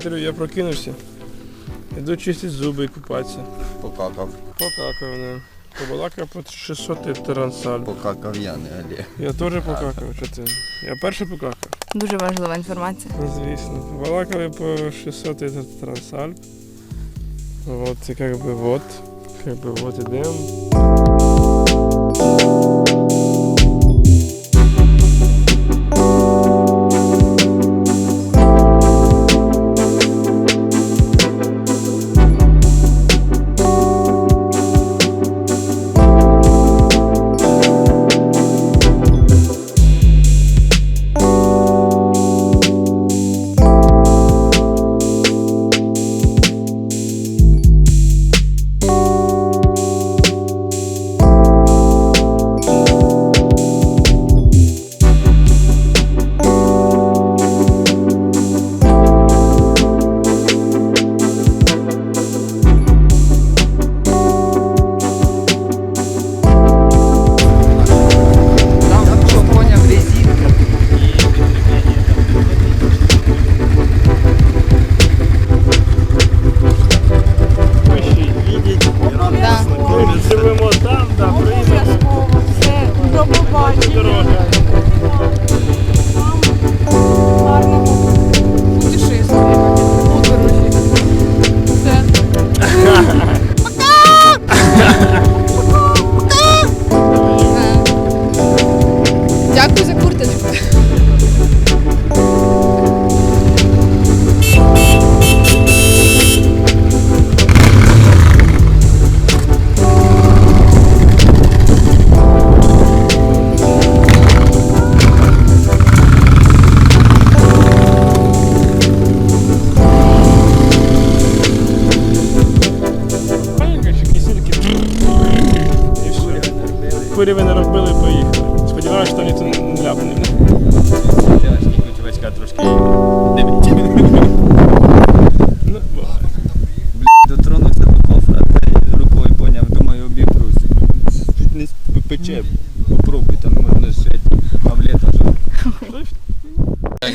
Смотрю, я прокинувся. Іду чистити зуби і купатися. Покакав. Покакав, не. Побалакав по 600 трансаль. Покакав я, не Олег. Я теж покакав, що ти? Я перший покакав. Дуже важлива інформація. Звісно. Побалакали по 600 трансаль. Вот, це как бы вот. Как бы вот ідемо.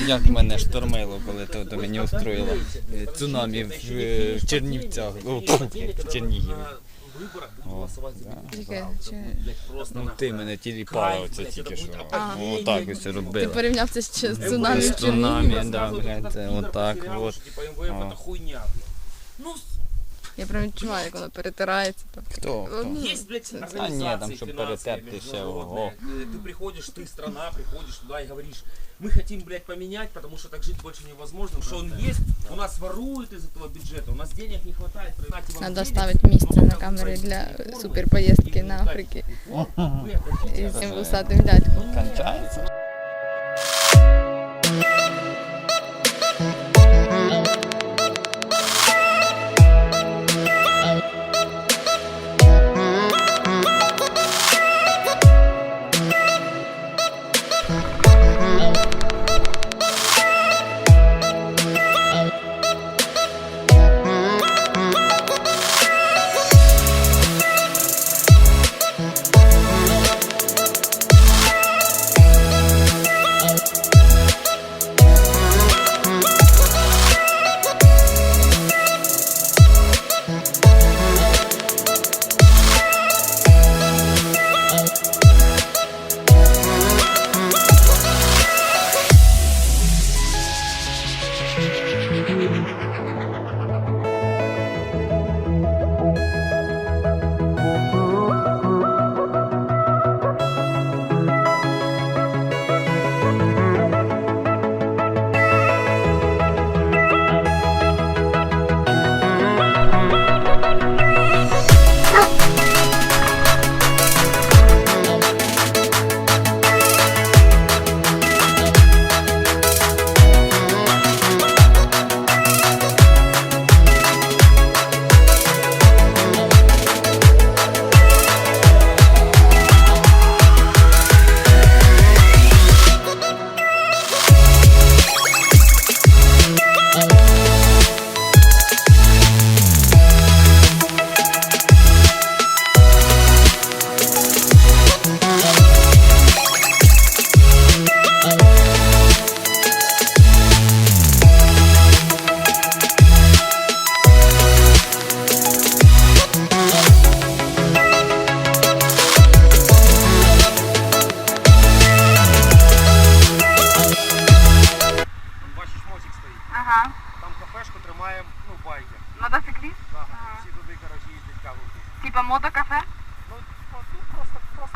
Як, як мене штормило, коли то, то мені устроїло е, цунамі в, е, в Чернівцях, о, фу, в Чернігові. О, да. Тільки, чи... Ну ти мене тіліпала оце тільки що. Ага. Отак ось Ти робила. порівняв це з чи- з цунамі в Цунамі, Чернігові? да, блядь, це отак от. Типа МВФ А. это хуйня. Ну, Я прям відчуваю, як воно перетирається. там. Хто? Хто? Ну, есть, блядь, це- А ні, там, организации щоб финансовые, перетерти ще, ого. международные. Э, Ты приходишь, ты страна, приходишь туда и говоришь, мы хотим, блядь, поменять, потому что так жить больше невозможно. Что он есть, у нас воруют из этого бюджета, у нас денег не хватает. Нате вам Надо денег, ставити місце но на только камері вы для формы суперпоїздки и на дать Африці форму. Вы хотите із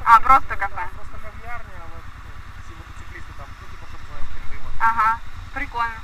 А, просто кафе. просто кав'ярня, але ну, всі мотоциклісти там, ну, типу, щоб знаєш. Ага, прикольно.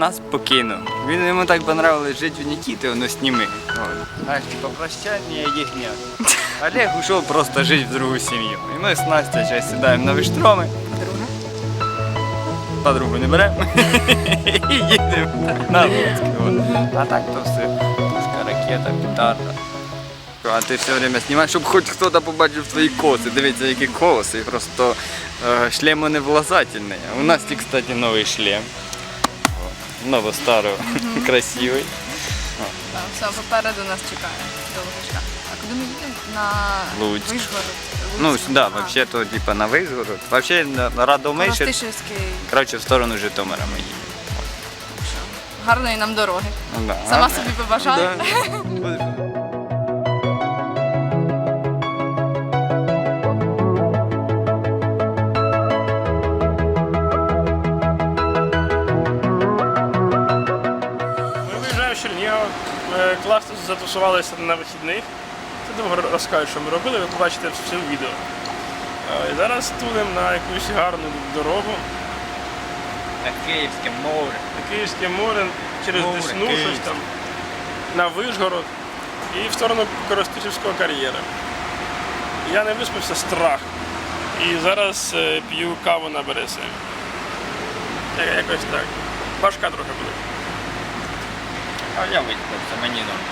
Нас покинув. Він йому так понравилось жити в Нікіти, воно сніми. Знаєш, типа прощання їхнє. Олег ушов просто жити в другу сім'ю. І ми з Настя зараз сідаємо на виштроми. Друга. Подругу не беремо. І їдемо на Луцьк. от. А так то все. Пушка, ракета, петарда. А ти все время знімаєш, щоб хоч хтось побачив твої коси. Дивіться, які коси. Просто е, шлем не влазательний. У нас, кстати, новий шлем. Ново-старо, красивий. Так, все, попереду нас чекає довгошка. А куди ми їдемо? На Луцьк. Вишгород. Ну, Луцьк. да, вообще то типа на Визгород. Вообще на на ще- Ростишівський. короче, в сторону Житомира ми їдемо. Гарної нам дороги. Ну, да, Сама гарно. собі побажаю. Да. Класно затусувалися на вихідних. Це довго розкажу, що ми робили, ви побачите в цьому відео. І зараз тулимо на якусь гарну дорогу, На Київське море. на Київське море, через Море, Десну, щось там, на Вишгород і в сторону Коростишівського кар'єра. Я не виспався страх. І зараз е, п'ю каву на березі. Якось так. Важка трохи буде. А я виспався, мені норм.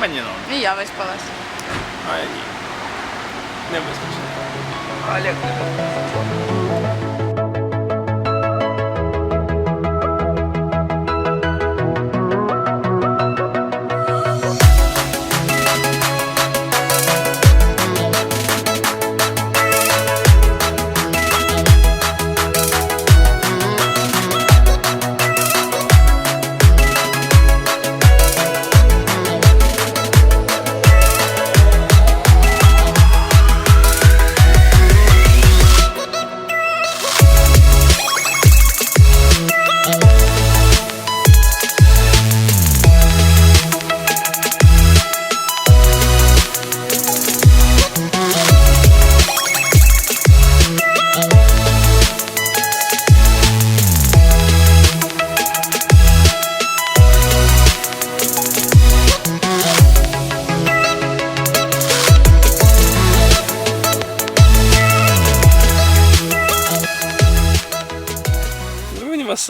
Мені норм. І я виспалась. А я ні. Не виспався. Олег не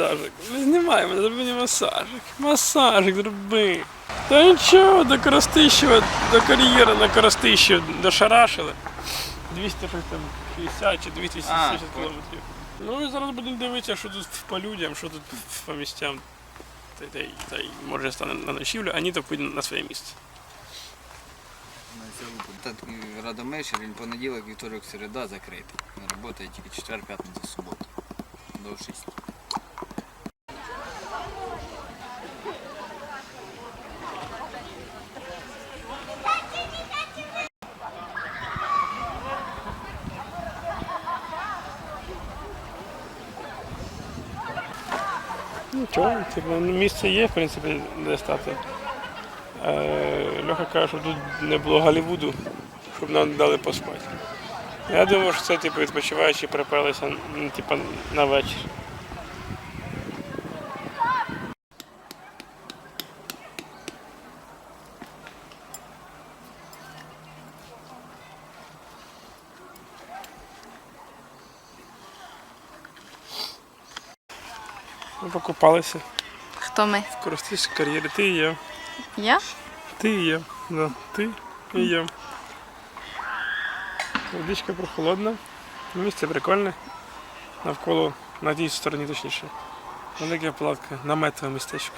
масажик. Ми знімаємо, зроби мені масажик. Масажик зроби. Та нічого, до Коростищева, до кар'єри на Коростищево дошарашили. 260 чи 270 А, кілометрів. Ну і зараз будемо дивитися, що тут по людям, що тут по місцям. Та, та, та й може стане на ночівлю, а ні, то поїде на своє місце. Тут Радомишль, він понеділок, вівторок, середа закритий. Він працює тільки четвер, п'ятниця, субота. До 6. Нічого, типу, ну, місце є, в принципі, де стати. Е, Льоха каже, що тут не було Голлівуду, щоб нам дали поспати. Я думаю, що це типу, відпочиваючи припалися типу, на вечір. Ми Хто ми? в Коростишській кар'єрі. Ти і я. Я? Ти і я. Да. Ти і я. Водичка прохолодна. Місце прикольне. Навколо, на тій стороні точніше. Велика палатка, наметове містечко.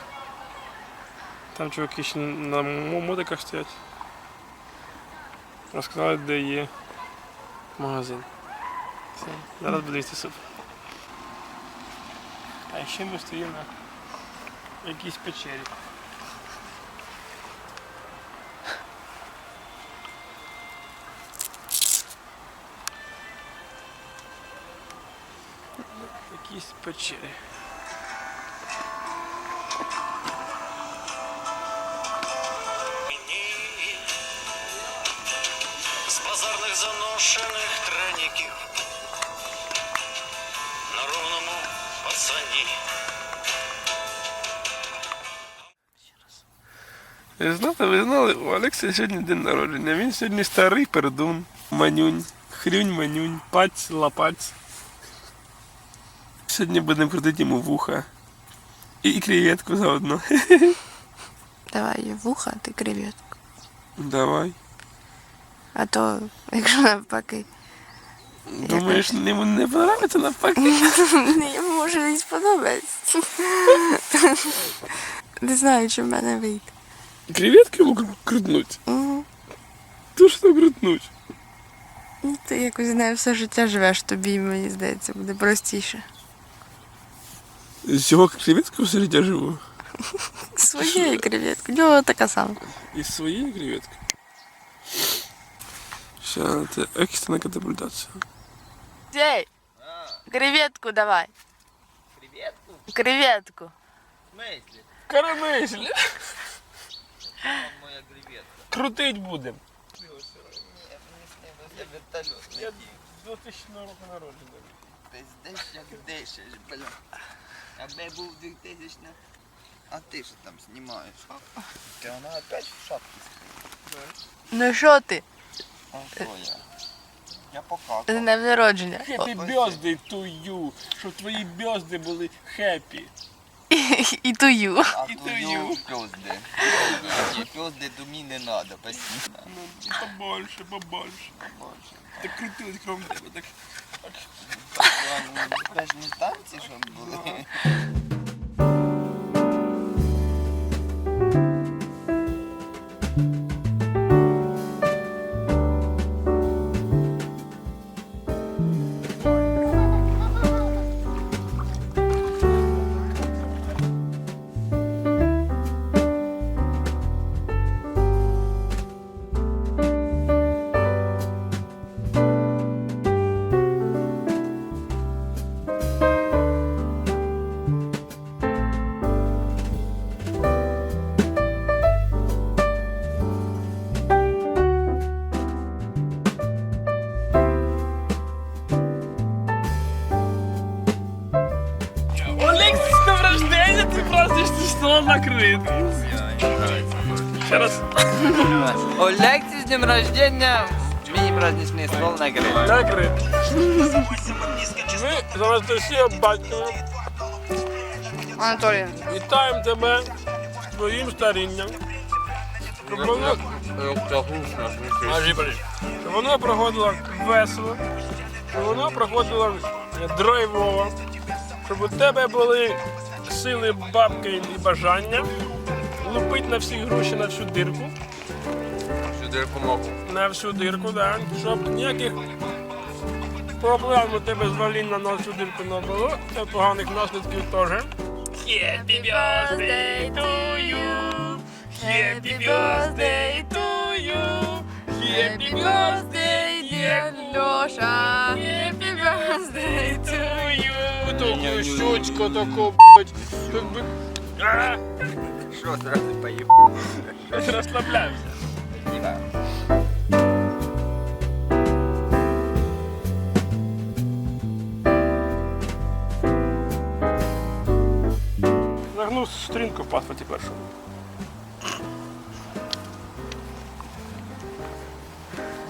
Там чуваки ще на мо- мотиках стоять. Розказали, де є магазин. Все. Зараз буде їсти суп. А ще ми стоїмо на якійсь печері. Якісь печері. з базарних заношених Ви знаєте, ви знали, у Олекса сьогодні день народження. Він сьогодні старий пердун, манюнь, хрюнь, манюнь, паць, лапаць. Сьогодні будемо крутити йому вуха. І, і креветку заодно. Давай вуха, ти креветку. Давай. А то, якщо навпаки, Думаєш, йому не подобається навпаки? не може не сподобається. Не знаю, чи в мене вийде. Креветки йому кру- крутнуть. Мгм. То що крутнуть? Ну, Ти якось з нею все життя живеш, тобі, мені здається, буде простіше. З цього креветки все життя живу. Своєї креветки, в нього така сама. Із своєї креветки. Ще це екстрена катапультація. Ей, креветку давай. Креветку? Креветку. В смысле? Моя креветка. Крутить будемо. Вертольот Я летів. 2000 року народження. Пиздеш, як дишиш, бля. Аби був 2000 А ти що там знімаєш? Та вона опять в шапці стоїть. Ну що ти? А що я? Я покакав. З днем народження. Birthday to you. Щоб твої бьозди були happy. І тую. А І то тую. ю пёзды. Ні, пёзды то мені не надо, спасибо. Ну, побольше, побольше. Побольше. Так крутилось крім тебе. Так. Ладно, Тебе ж не танці, щоб були. Олексе с днем рождения! Мини-праздничный стол накрыт. Накритий. Ми за Анастасію Батькова Анатолій, вітаємо тебе з твоїм старінням. Щоб воно, щоб воно проходило весело, щоб воно проходило драйвово, щоб у тебе були сили бабки і бажання лупити на всі гроші на всю дирку. Сюда помогу. На всю дирку, да. Щоб ніяких проблем у тебе з ваління на всю дирку не було, та поганих наслідків теж. Happy birthday to you! Happy birthday to you! Happy birthday, dear Льоша. Happy birthday to you! Таку щучку таку, блядь. Що, зразу поїб? Розслабляємося. Загнув сторінку в паспорті першому.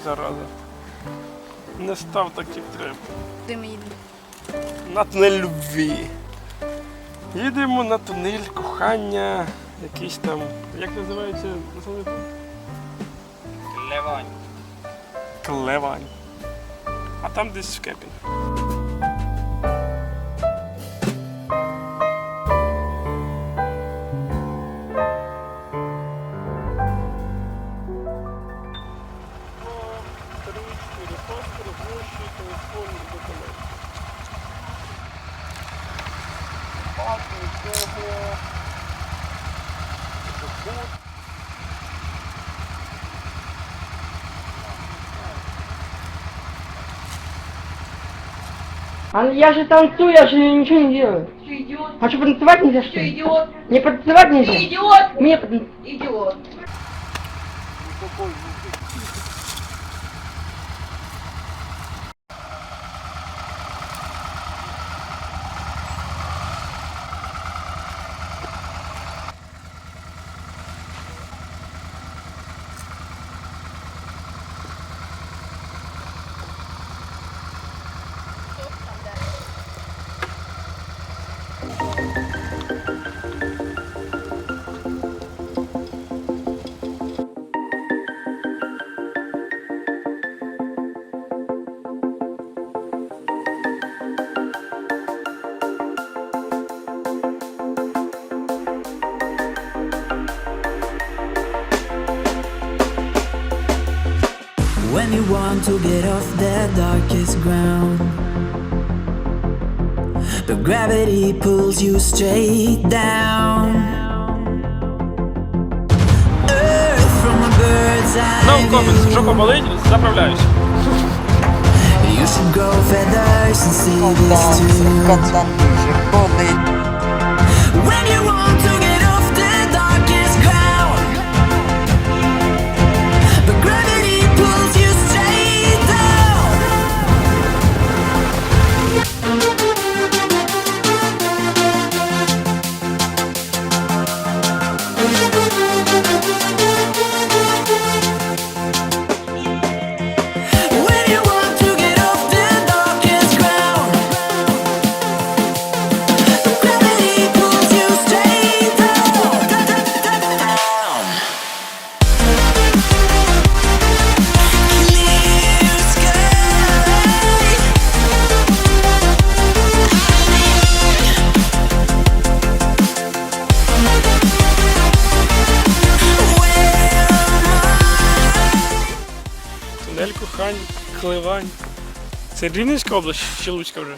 Зараза. Не став так, як треба. Де ми їдемо? На тунель любві. Їдемо на тунель кохання, якийсь там. Як називається Клевань. А там десь в кепінь. Thank you. А я же танцую, я же ничего не делаю. Ты идиот. А что, потанцевать нельзя, что ли? Ты идиот. Мне потанцевать нельзя? Ты идиот. Мне потан- Идиот. When darkest ground, but gravity pulls you straight down. Earth from a bird's eye Науковець, view. жопа болить, заправляюсь. You should grow feathers and see this too. When you want to Тунель Кливань. Це Рівненська область чи Луцька вже?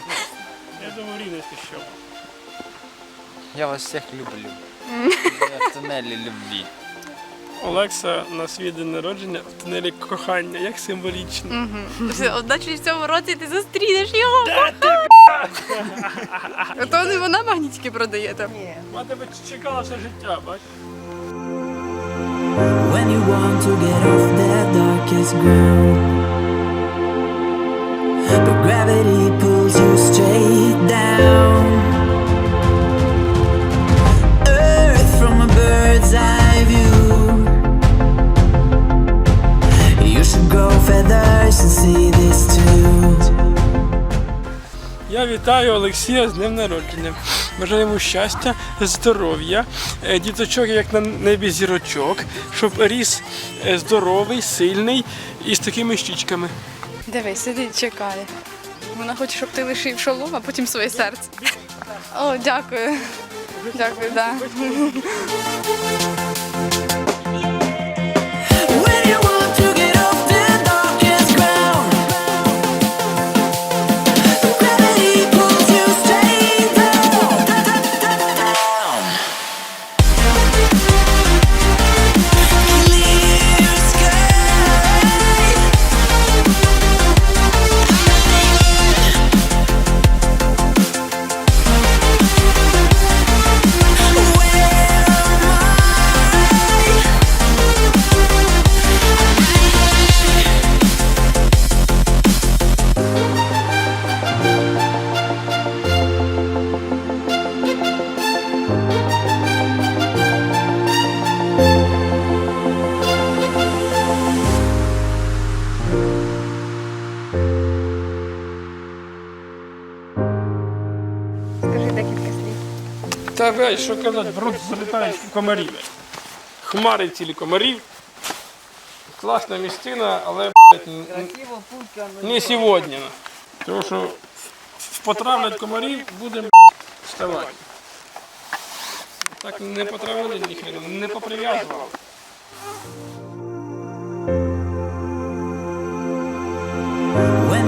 Я думаю, Рівненська що. Я вас всіх люблю. Я в тунелі любві. Олекса на свій день народження в тунелі кохання, як символічно. Одначе в цьому році ти зустрінеш його. То не вона магнітики продає там. Вона тебе чекала все життя, бач? When you want to get off the darkest ground, gravity pulls you straight down. Earth from a bird's eye view. You should grow feathers and see this too. Я вітаю Олексія з днем народження. Бажаю йому щастя, здоров'я, е, діточок як на небі зірочок, щоб ріс е, здоровий, сильний і з такими щічками. Дивись, сидить, чекає. Вона хоче, щоб ти лишив шолом, а потім своє серце. О, дякую. Дякую, да. Що казати, в рот залітають комарі. Хмари цілі комарів. Класна місцина, але не сьогодні. Тому що потравлять комарів, будемо вставати. Так не потравили ніхрена, не поприв'язували. When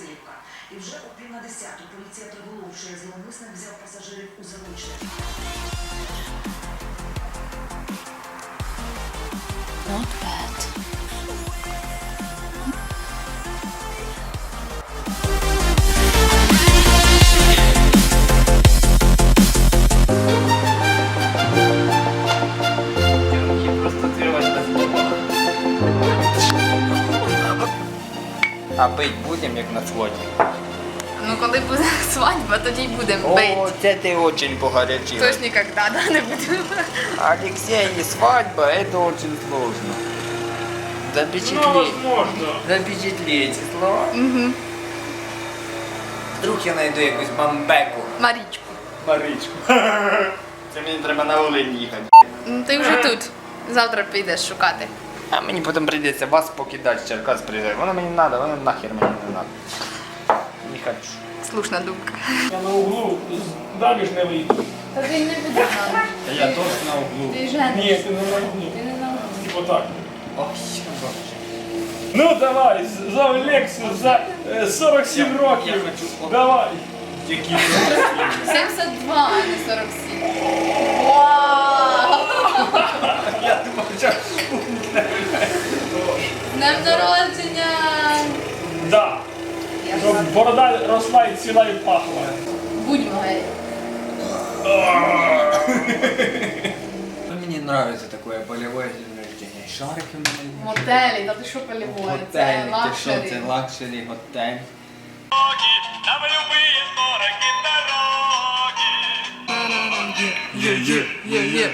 Красилівка. І вже о пів на десяту поліція приголомшує зловмисник взяв пасажирів у заручники. А бить будем, як на свадьбі? Ну, коли буде свадьба, тоді й будемо бити. О, це ти очень погорячила. Тож ніколи да, не будемо. Алексей, свадьба, это очень сложно. Ну, Запечатлеть. возможно. Запечатлеть ці слова. Угу. Вдруг я знайду якусь бамбеку. Марічку. Маричку. Це мені треба на Волинь їхати. Ну, Ти вже тут. Завтра підеш шукати. А мені потім прийдеться вас покидати, Черкас приїжджати. Воно мені не треба, воно нахер мені не треба. Не хочу. Слушна думка. Я на углу далі не вийду. Та ти не буде Та я теж на углу. Ти жениш. Ні, ти не на углу. Ти не на Типу так. Ой. Ну давай, за Лексус, за е, 47 Я років. хочу- Давай. Які 72, а не 47. Вау! Я думав, що З Днем народження! Да. Щоб борода росла і ціла і пахла. Будьмо гей. Мені подобається таке полевое день. Шарики в мене. Мотелі, та ти що поліває? Це Готель, ти що, лакшері. це лакшері готель. Є, є, є, є.